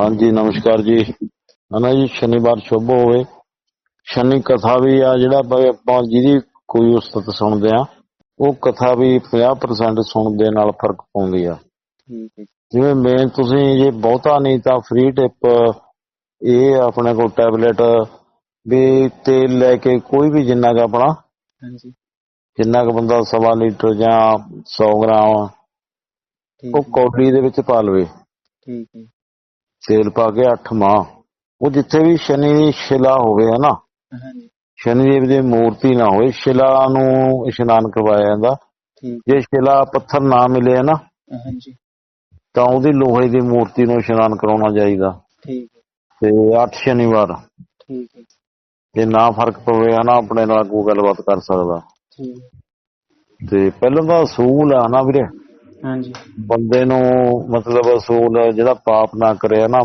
ਹਾਂਜੀ ਨਮਸਕਾਰ ਜੀ। ਹਨਾ ਜੀ ਸ਼ਨੀਵਾਰ ਸ਼ੁਭ ਹੋਵੇ। ਸ਼ਨੀ ਕਥਾ ਵੀ ਆ ਜਿਹੜਾ ਆਪਾਂ ਜਿਹਦੀ ਕੋਈ ਉਸਤਤ ਸੁਣਦੇ ਆ ਉਹ ਕਥਾ ਵੀ 50% ਸੁਣਨ ਦੇ ਨਾਲ ਫ਼ਰਕ ਪਾਉਂਦੀ ਆ। ਜਿਵੇਂ ਮੇਨ ਤੁਸੀਂ ਜੇ ਬਹੁਤਾ ਨਹੀਂ ਤਾਂ ਫ੍ਰੀ ਟਿਪ ਇਹ ਆਪਣੇ ਕੋਲ ਟੈਬਲੇਟ ਵੀ ਤੇਲ ਲੈ ਕੇ ਕੋਈ ਵੀ ਜਿੰਨਾ ਕੁ ਆਪਣਾ ਹਾਂਜੀ। ਜਿੰਨਾ ਕੁ ਬੰਦਾ ਸਵਾ ਲੀਟਰ ਜਾਂ 100 ਗ੍ਰਾਮ ਉਹ ਕੌਲੀ ਦੇ ਵਿੱਚ ਪਾ ਲਵੇ। ਠੀਕ ਹੈ ਤੇਲ ਪਾ ਕੇ 8 ਮਾਹ। ਉਹ ਜਿੱਥੇ ਵੀ ਸ਼ਨੀ ਦੀ ਸ਼ਿਲਾ ਹੋਵੇ ਹਨਾ ਹਾਂਜੀ। ਸ਼ਨੀ ਦੇਵ ਦੀ ਮੂਰਤੀ ਨਾ ਹੋਵੇ ਸ਼ਿਲਾ ਨੂੰ ਇਸ਼ਨਾਨ ਕਰਵਾਇਆ ਜਾਂਦਾ। ਜੇ ਸ਼ਿਲਾ ਪੱਥਰ ਨਾ ਮਿਲੇ ਨਾ ਹਾਂਜੀ। ਤਾਂ ਉਹਦੀ ਲੋਹੇ ਦੀ ਮੂਰਤੀ ਨੂੰ ਇਸ਼ਨਾਨ ਕਰਾਉਣਾ ਚਾਹੀਦਾ। ਠੀਕ ਹੈ। ਤੇ 8 ਸ਼ਨੀਵਾਰ। ਠੀਕ ਹੈ। ਜੇ ਨਾ ਫ਼ਰਕ ਪਵੇ ਹਨਾ ਆਪਣੇ ਨਾਲ ਕੋਈ ਗੱਲਬਾਤ ਕਰ ਸਕਦਾ। ਠੀਕ ਹੈ। ਤੇ ਪਹਿਲਾਂ ਤਾਂ ਅਸੂਲ ਆ ਨਾ ਵੀਰੇ। ਹਾਂਜੀ। ਬੰਦੇ ਨੂੰ ਮਤਲਬ ਅਸੂਲ ਜਿਹੜਾ ਪਾਪ ਨਾ ਕਰੇ ਨਾ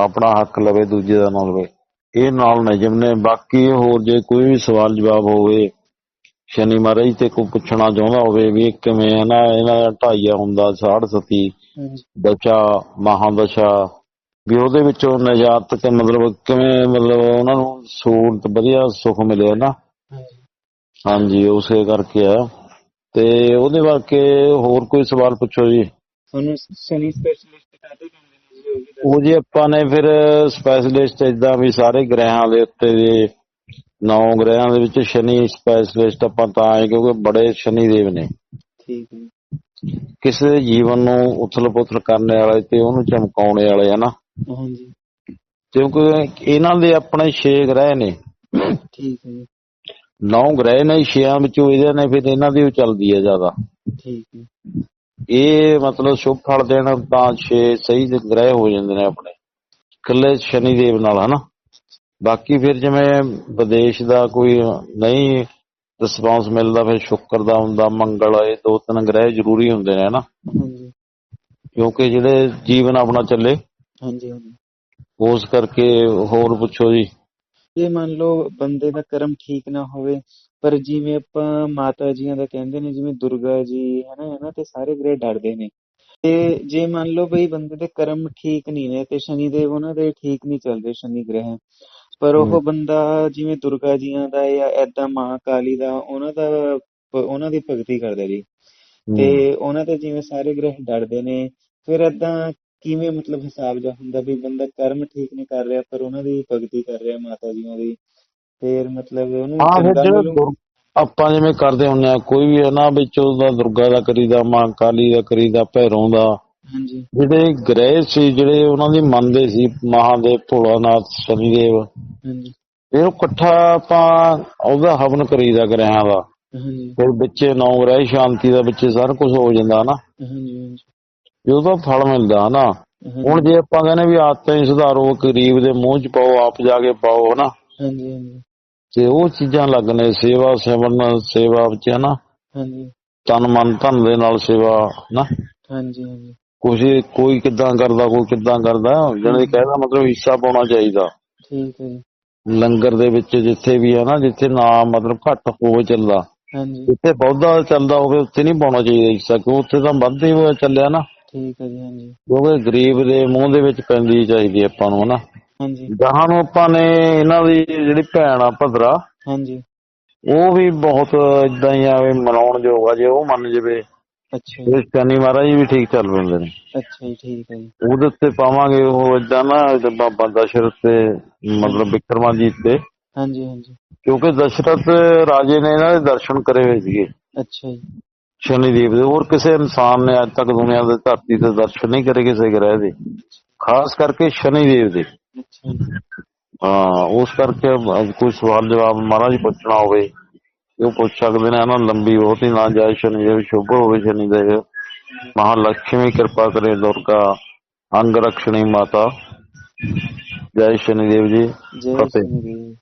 ਆਪਣਾ ਹੱਕ ਲਵੇ ਦੂਜੇ ਦਾ ਨਾ ਲਵੇ। ਇਹ ਨਾਲ ਨਿਯਮ ਨੇ। ਬਾਕੀ ਹੋਰ ਜੇ ਕੋਈ ਵੀ ਸਵਾਲ ਜਵਾਬ ਹੋਵੇ ਸ਼ਨੀ ਮਹਾਰਾਜ ਤੇ ਕੋਈ ਪੁੱਛਣਾ ਚਾਹੁੰਦਾ ਹੋਵੇ ਵੀ ਕਿਵੇਂ ਹੈ ਨਾ ਇਹਨਾਂ ਦਾ ਢਾਈਆ ਹੁੰਦਾ ਸਾੜ ਸਤੀ ਦਸ਼ਾ ਮਹਾਦਸ਼ਾ ਵੀ ਉਹਦੇ ਵਿੱਚੋਂ ਨਜਾਤ ਤੇ ਮਤਲਬ ਕਿਵੇਂ ਮਤਲਬ ਉਹਨਾਂ ਨੂੰ ਸਹੂਲਤ ਵਧੀਆ ਸੁੱਖ ਮਿਲੇ ਨਾ। ਹਾਂਜੀ। ਹਾਂਜੀ ਉਸੇ ਕਰਕੇ ਆ। ਤੇ ਉਹਦੇ ਵਾਕੇ ਹੋਰ ਕੋਈ ਸਵਾਲ ਪੁੱਛੋ ਜੀ? ਤੁਹਾਨੂੰ ਸ਼ਨੀ ਸਪੈਸ਼ਲਿਸਟ ਕਾਹਤੇ ਕਹਿੰਦੇ ਨੇ ਜੀ? ਉਹ ਵੀ ਦੱਸੋ। ਉਹ ਜੀ ਆਪਾਂ ਨੇ ਫਿਰ ਸਪੈਸ਼ਲਿਸਟ ਇਦਾਂ ਵੀ ਸਾਰੇ ਗ੍ਰਹਿਾਂ ਦੇ ਉੱਤੇ ਦੇ ਨੌ ਗ੍ਰਹਿਾਂ ਦੇ ਵਿੱਚ ਸ਼ਨੀ ਸਪੈਸ਼ਲਿਸਟ ਆਪਾਂ ਤਾਂ ਆਏ ਕਿਉਂਕਿ ਬੜੇ ਸ਼ਨੀ ਦੇਵ ਨੇ। ਠੀਕ ਹੈ। ਕਿਸੇ ਦੇ ਜੀਵਨ ਨੂੰ ਉਥਲ ਪੁਥਲ ਕਰਨ ਵਾਲੇ ਤੇ ਉਹਨੂੰ ਚਮਕਾਉਣ ਵਾਲੇ ਹਨਾ ਹਾਂਜੀ। ਕਿਉਂਕਿ ਇਹਨਾਂ ਦੇ ਆਪਣੇ 6 ਗ੍ਰਹਿ ਨੇ। ਠੀਕ ਹੈ ਜੀ। ਨੌ ਗ੍ਰਹਿ ਨੇ ਛੇਆਂ ਵਿੱਚੋਂ ਇਹਦੇ ਨੇ ਫਿਰ ਇਹਨਾਂ ਦੀ ਉਹ ਚੱਲਦੀ ਹੈ ਜ਼ਿਆਦਾ। ਠੀਕ ਹੈ। ਇਹ ਮਤਲਬ ਸ਼ੁਭ ਫਲ ਦੇਣ ਤਾਂ 6 ਸਹੀ ਦੇ ਗ੍ਰਹਿ ਹੋ ਜਾਂਦੇ ਨੇ ਆਪਣੇ। ਇਕੱਲੇ ਸ਼ਨੀ ਦੇਵ ਨਾਲ ਹਨਾ? ਬਾਕੀ ਫਿਰ ਜਿਵੇਂ ਵਿਦੇਸ਼ ਦਾ ਕੋਈ ਨਹੀਂ ਰਿਸਪਾਂਸ ਮਿਲਦਾ ਫਿਰ ਸ਼ੁੱਕਰ ਦਾ ਹੁੰਦਾ ਮੰਗਲ ਇਹ ਦੋ ਤਿੰਨ ਗ੍ਰਹਿ ਜ਼ਰੂਰੀ ਹੁੰਦੇ ਨੇ ਹਨਾ? ਹਾਂਜੀ। ਕਿਉਂਕਿ ਜਿਹੜੇ ਜੀਵਨ ਆਪਣਾ ਚੱਲੇ। ਹਾਂਜੀ ਹਾਂਜੀ। ਉਸ ਕਰਕੇ ਹੋਰ ਪੁੱਛੋ ਜੀ। ਇਹ ਮੰਨ ਲਓ ਬੰਦੇ ਦਾ ਕਰਮ ਠੀਕ ਨਾ ਹੋਵੇ ਪਰ ਜਿਵੇਂ ਆਪਾਂ ਮਾਤਾ ਜੀਆਂ ਦਾ ਕਹਿੰਦੇ ਨੇ ਜਿਵੇਂ ਦੁਰਗਾ ਜੀ ਹਨਾ ਇਹਨਾਂ ਤੇ ਸਾਰੇ ਗ੍ਰਹਿ ਡਰਦੇ ਨੇ। ਤੇ ਜੇ ਮੰਨ ਲਓ ਬਈ ਬੰਦੇ ਦੇ ਕਰਮ ਠੀਕ ਨਹੀਂ ਨੇ ਤੇ ਸ਼ਨੀ ਦੇਵ ਉਹਨਾਂ ਦੇ ਠੀਕ ਨਹੀਂ ਚੱਲਦੇ ਸ਼ਨੀ ਗ੍ਰਹਿ। ਪਰ ਉਹ। ਬੰਦਾ ਜਿਵੇਂ ਦੁਰਗਾ ਜੀਆਂ ਦਾ ਜਾਂ ਏਦਾਂ ਮਾਂ ਕਾਲੀ ਦਾ ਉਹਨਾਂ ਦਾ ਉਹਨਾਂ ਦੀ ਭਗਤੀ ਕਰਦਾ ਜੀ। ਤੇ ਉਹਨਾਂ ਤੇ ਜਿਵੇਂ ਸਾਰੇ ਗ੍ਰਹਿ ਡਰਦੇ ਨੇ ਫਿਰ ਏਦਾਂ ਕਿਵੇਂ ਮਤਲਬ ਹਿਸਾਬ ਜਾ ਹੁੰਦਾ ਵੀ ਬੰਦਾ ਕਰਮ ਠੀਕ ਨਹੀਂ ਕਰ ਰਿਹਾ ਪਰ ਉਹਨਾਂ ਦੀ ਭਗਤੀ ਕਰ ਰਿਹਾ ਮਾਤਾ ਜੀਆਂ ਦੀ ਫਿਰ ਮਤਲਬ ਉਹਨੂੰ ਹਾਂ ਫਿਰ ਜਿਹੜਾ ਆਪਾਂ ਜਿਵੇਂ ਕਰਦੇ ਹੁੰਦੇ ਆ ਕੋਈ ਵੀ ਨਾ ਵਿੱਚ ਉਹਦਾ ਦੁਰਗਾ ਦਾ ਕਰੀਦਾ ਮਾਂ ਕਾਲੀ ਦਾ ਕਰੀਦਾ ਭੈਰੋਂ ਦਾ। ਹਾਂਜੀ। ਜਿਹੜੇ ਗ੍ਰਹਿ ਸੀ ਜਿਹੜੇ ਉਹਨਾਂ ਦੀ ਮੰਨਦੇ ਸੀ ਮਹਾਦੇਵ ਭੋਲਾਨਾਥ ਸ਼ਨੀਦੇਵ। ਹਾਂਜੀ। ਉਹ ਇਕੱਠਾ ਆਪਾਂ ਉਹਦਾ ਹਵਨ ਕਰੀਦਾ ਗ੍ਰਹਿਆਂ ਦਾ। ਹਾਂਜੀ। ਫਿਰ ਵਿੱਚੇ ਨੌ ਗ੍ਰਹਿ ਸ਼ਾਂਤੀ ਦਾ ਵਿੱਚੇ ਸਾਰਾ ਕੁਝ ਹੋ ਜਾਂਦਾ ਨਾ ਹਾਂਜੀ ਹਾਂਜੀ। ਵੀ ਉਹਦਾ ਫਲ ਮਿਲਦਾ ਨਾ ਹੁਣ ਜੇ ਆਪਾਂ ਕਹਿੰਦੇ ਵੀ ਆਦਤਾਂ ਹੀ ਸੁਧਾਰੋ ਗਰੀਬ ਦੇ ਮੂੰਹ 'ਚ ਪਾਓ ਆਪ ਜਾ ਕੇ ਪਾਓ ਹਨਾ? ਹਾਂਜੀ ਹਾਂਜੀ। ਤੇ ਉਹ ਚੀਜ਼ਾਂ ਲੱਗਣੇ ਸੇਵਾ ਸਿਮਰਨ ਸੇਵਾ ਵਿੱਚ ਹਨਾ? ਹਾਂਜੀ। ਤਨ ਮਨ ਧਨ ਦੇ ਨਾਲ ਸੇਵਾ ਨਾ ਹਾਂਜੀ ਹਾਂਜੀ। ਕੁਛ ਕੋਈ ਕਿੱਦਾਂ ਕਰਦਾ ਕੋਈ ਕਿੱਦਾਂ ਕਰਦਾ ਜਿਹਨੇ ਕਹਿਦਾ ਮਤਲਬ ਹਿੱਸਾ ਪਾਉਣਾ ਚਾਹੀਦਾ। ਠੀਕ ਹੈ ਜੀ। ਲੰਗਰ ਦੇ ਵਿੱਚ ਜਿੱਥੇ ਵੀ ਹੈ ਨਾ ਜਿੱਥੇ ਨਾ ਮਤਲਬ ਘੱਟ ਹੋਵੇ ਚੱਲਦਾ। ਹਾਂਜੀ। ਜਿੱਥੇ ਬਹੁਤਾ ਚੱਲਦਾ ਹੋਵੇ ਉੱਥੇ ਨਹੀਂ ਪਾਉਣਾ ਚਾਹੀਦਾ ਹਿੱਸਾ ਕਿਉਂ? ਉੱਥੇ ਤਾਂ ਵੱਧ ਹੀ ਹੋਇਆ ਚੱਲਿਆ ਨਾ। ਠੀਕ ਹੈ ਜੀ ਹਾਂਜੀ। ਕਿਉਂਕਿ ਗਰੀਬ ਦੇ ਮੂੰਹ ਦੇ ਵਿੱਚ ਪੈਂਦੀ ਚਾਹੀਦੀ ਆਪਾਂ ਨੂੰ ਹਨਾ? ਹਾਂਜੀ। ਗਾਹਾਂ ਨੂੰ ਆਪਾਂ ਨੇ ਇਹਨਾਂ ਦੀ ਜਿਹੜੀ ਭੈਣ ਆ ਭਦਰਾ ਹਾਂਜੀ। ਉਹ ਵੀ ਬਹੁਤ ਇਦਾਂ ਹੀ ਆਵੇ ਮਨਾਉਣ ਆ ਜੇ ਉਹ ਮੰਨ ਜਵੇ। ਅੱਛਾ ਜੀ। ਸ਼ਨੀ ਮਹਾਰਾਜ ਵੀ ਠੀਕ ਚੱਲ ਪੈਂਦੇ ਨੇ। ਅੱਛਾ ਜੀ ਠੀਕ ਹੈ ਜੀ। ਉਹਦੇ ਉੱਤੇ ਪਾਵਾਂਗੇ ਉਹ ਇਦਾਂ ਨਾ ਬਾਬਾ ਦਸ਼ਰਥ ਤੇ ਮਤਲਬ ਵਿਕਰਮਾਜੀਤ ਤੇ ਹਾਂਜੀ ਹਾਂਜੀ। ਕਿਉਂਕਿ ਦਸ਼ਰਥ ਰਾਜੇ ਨੇ ਇਹਨਾਂ ਦੇ ਦਰਸ਼ਨ ਕਰੇ ਹੋਏ ਸੀਗੇ। ਅੱਛਾ ਜੀ। ਸ਼ਨੀ ਦੇਵ ਦੇ ਹੋਰ ਕਿਸੇ ਇਨਸਾਨ ਨੇ ਅੱਜ ਤੱਕ ਦੁਨੀਆ ਦੇ ਧਰਤੀ ਤੇ ਦਰਸ਼ਨ ਨਹੀਂ ਕਰੇ ਕਿਸੇ ਗ੍ਰਹਿ ਦੇ। ਖਾਸ ਕਰਕੇ ਸ਼ਨੀ ਦੇਵ ਦੇ। ਹਾਂ ਉਸ ਕਰਕੇ ਕੋਈ ਸਵਾਲ ਜਵਾਬ ਮਹਾਰਾਜ ਪੁੱਛਣਾ ਹੋਵੇ ਉਹ ਪੁੱਛ ਸਕਦੇ ਨੇ ਨਾ ਲੰਬੀ ਬਹੁਤ ਹੀ ਨਾ ਜਾਏ ਸ਼ਨੀ ਦੇਵ ਸ਼ੁਭ ਹੋਵੇ ਸ਼ਨੀ ਦੇਵ ਮਹਾਲక్ష్ਮੀ ਕਿਰਪਾ ਕਰੇ ਦੁਰਗਾ ਅੰਗ ਰਖਣੀ ਮਾਤਾ। ਜੈ ਸ਼ਨੀ ਦੇਵ ਜੀ ਜੈ ਫਤਿਹ।